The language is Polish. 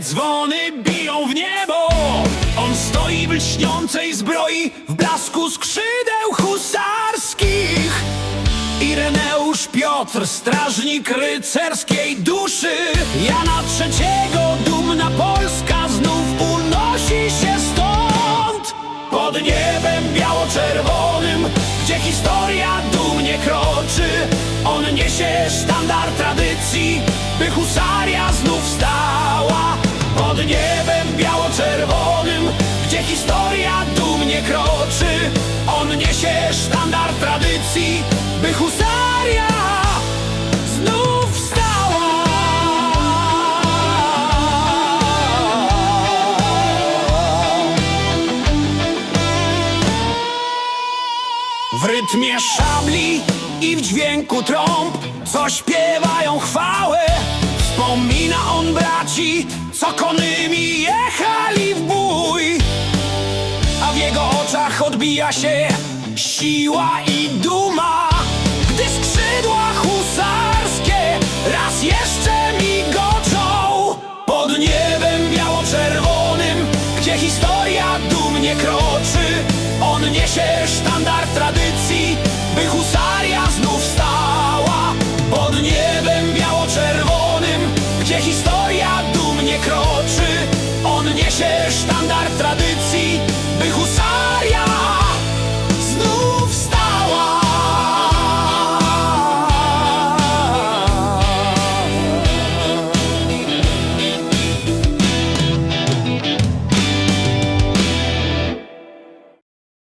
dzwony biją w niebo. On stoi w lśniącej zbroi W blasku skrzydeł husarskich. Ireneusz Piotr, strażnik rycerskiej duszy. Jana trzeciego, dumna Polska znów unosi się stąd. Pod niebem biało-czerwonym, gdzie historia dumnie kroczy. On niesie sztandar tradycji, husaria znów stała Pod niebem biało-czerwonym, gdzie historia dumnie kroczy. On niesie sztandar tradycji, by husaria znów stała W rytmie szabli i w dźwięku trąb Co śpiewają on braci Co konymi jechali w bój. A w jego oczach odbija się Siła i duma. Gdy skrzydła husarskie Raz jeszcze migoczą Pod niebem biało-czerwonym Gdzie historia dumnie kroczy On niesie sztandar tradycji